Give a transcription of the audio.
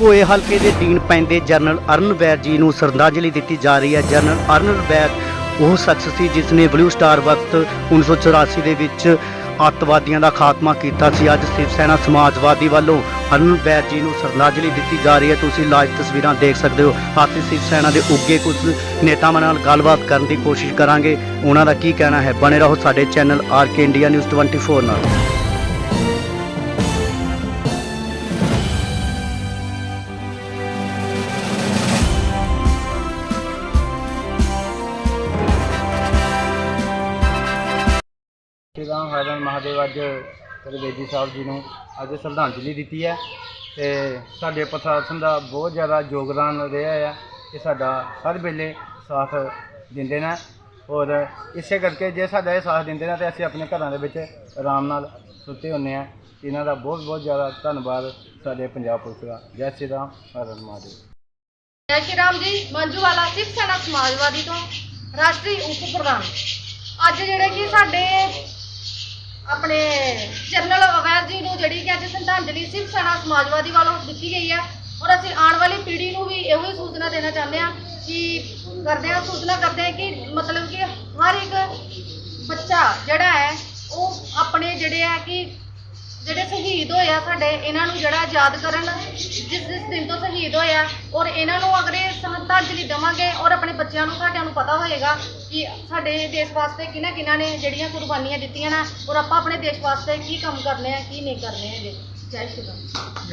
ਹੋਏ ਹਲਕੇ ਦੇ ਦੀਨ ਪੈਂਦੇ ਜਨਰਲ ਅਰਨ ਵੈਦ ਜੀ ਨੂੰ ਸ਼ਰਧਾਂਜਲੀ ਦਿੱਤੀ ਜਾ ਰਹੀ ਹੈ। ਜਨਰਲ ਅਰਨ ਵੈਦ ਉਹ ਸ਼ਖਸ ਸੀ ਜਿਸ ਨੇ ਬਲੂ ਸਟਾਰ ਵਕਤ 1984 ਦੇ ਵਿੱਚ ਅੱਤਵਾਦੀਆਂ ਦਾ ਖਾਤਮਾ ਕੀਤਾ ਸੀ। ਅੱਜ ਸ਼ਿਵ ਸੈਨਾ ਸਮਾਜਵਾਦੀ ਵੱਲੋਂ ਅਰਨ ਵੈਦ ਜੀ ਨੂੰ ਸ਼ਰਧਾਂਜਲੀ ਦਿੱਤੀ ਜਾ ਰਹੀ ਹੈ। ਤੁਸੀਂ ਲਾਈਵ ਤਸਵੀਰਾਂ ਦੇਖ ਸਕਦੇ ਹੋ। ਅਸੀਂ ਸ਼ਿਵ ਸੈਨਾ ਦੇ ਉੱਗੇ ਕੁਝ ਨੇਤਾਵਾਂ ਨਾਲ ਗੱਲਬਾਤ ਕਰਨ ਦੀ ਕੋਸ਼ਿਸ਼ ਕਰਾਂਗੇ। ਉਹਨਾਂ ਦਾ ਕੀ ਕਹਿਣਾ ਹੈ? ਬਣੇ ਰਹੋ ਸਾਡੇ channel R K India news 24 ਨਾਲ। ਸ਼੍ਰੀ ਰਾਮ ਹਰਨ ਮਹਾਦੇਵ ਅੱਜ ਤ੍ਰਿਵੇਦੀ ਸਾਹਿਬ ਜੀ ਨੂੰ ਅੱਜ ਸ਼ਰਧਾਂਜਲੀ ਦਿੱਤੀ ਹੈ ਤੇ ਸਾਡੇ ਪ੍ਰਸ਼ਾਸਨ ਦਾ ਬਹੁਤ ਜ਼ਿਆਦਾ ਯੋਗਦਾਨ ਰਿਹਾ ਹੈ ਕਿ ਸਾਡਾ ਹਰ ਵੇਲੇ ਸਾਥ ਦਿੰਦੇ ਨੇ ਔਰ ਇਸੇ ਕਰਕੇ ਜੇ ਸਾਡਾ ਇਹ ਸਾਥ ਦਿੰਦੇ ਨੇ ਤੇ ਅਸੀਂ ਆਪਣੇ ਘਰਾਂ ਦੇ ਵਿੱਚ ਆਰਾਮ ਨਾਲ ਸੁੱਤੇ ਹੁੰਨੇ ਆ ਇਹਨਾਂ ਦਾ ਬਹੁਤ ਬਹੁਤ ਜ਼ਿਆਦਾ ਧੰਨਵਾਦ ਸਾਡੇ ਪੰਜਾਬ ਪੁਲਿਸ ਦਾ। ਜੈ ਸ਼੍ਰੀ ਰਾਮ ਹਰਨ ਮਹਾਦੇਵ। ਜੈ ਸ਼੍ਰੀ ਰਾਮ ਜੀ ਮੰਜੂ ਵਾਲਾ ਸਿੱਖ ਸੈਨਾ ਸਮਾਜਵਾਦੀ ਤੋਂ ਰਾਸ਼ਟਰੀ ਉਪ ਪ੍ਰਧਾਨ। ਅੱਜ ਜਿਹੜੇ ਕਿ ਸਾਡੇ ਆਪਣੇ ਜਨਰਲ ਅਵੈਰ ਜੀ ਨੂੰ ਜਿਹੜੀ ਕਿ ਅੱਜ ਸ਼ਰਧਾਂਜਲੀ ਸਿੱਖ ਸੈਨਾ ਸਮਾਜਵਾਦੀ ਵੱਲੋਂ ਦਿੱਤੀ ਗਈ ਹੈ ਔਰ ਅਸੀਂ ਆਉਣ ਵਾਲੀ ਪੀੜ੍ਹੀ ਨੂੰ ਵੀ ਇਹੋ ਹੀ ਸੂਚਨਾ ਦੇਣਾ ਚਾਹੁੰਦੇ ਹਾਂ ਕਿ ਕਰਦੇ ਹਾਂ ਸੂਚਨਾ ਕਰਦੇ ਹਾਂ ਕਿ ਮਤਲਬ ਕਿ ਹਰ ਇੱਕ ਬੱਚਾ ਜਿਹੜਾ ਹੈ ਉਹ ਆਪਣੇ ਜਿਹੜੇ ਆ ਕਿ ਜਿਹੜੇ ਸ਼ਹੀਦ ਹੋਏ ਆ ਸਾਡੇ, ਇਹਨਾਂ ਨੂੰ ਜਿਹੜਾ ਯਾਦ ਕਰਨ, ਜਿਸ ਜਿਸ ਦਿਨ ਤੋਂ ਸ਼ਹੀਦ ਹੋਏ ਔਰ ਇਹਨਾਂ ਨੂੰ ਅਗਰ ਇਹ ਸ਼ਰਧਾਂਜਲੀ ਦੇਵਾਂਗੇ ਔਰ ਆਪਣੇ ਬੱਚਿਆਂ ਨੂੰ ਸਾਡਿਆਂ ਨੂੰ ਪਤਾ ਹੋਏਗਾ ਕਿ ਸਾਡੇ ਦੇਸ਼ ਵਾਸਤੇ ਕਿਹਨਾਂ ਕਿਹਨਾਂ ਨੇ ਜਿਹੜੀਆਂ ਕੁਰਬਾਨੀਆਂ ਦਿੱਤੀਆਂ ਨੇ ਔਰ ਆਪਾਂ ਆਪਣੇ ਦੇਸ਼ ਵਾਸਤੇ ਕੀ ਕੰਮ ਕਰਨੇ ਆ, ਕੀ ਨਹੀਂ ਕਰਨੇ ਹੈਗੇ। ਜੈ ਸ਼੍ਰੀ ਰਾਮ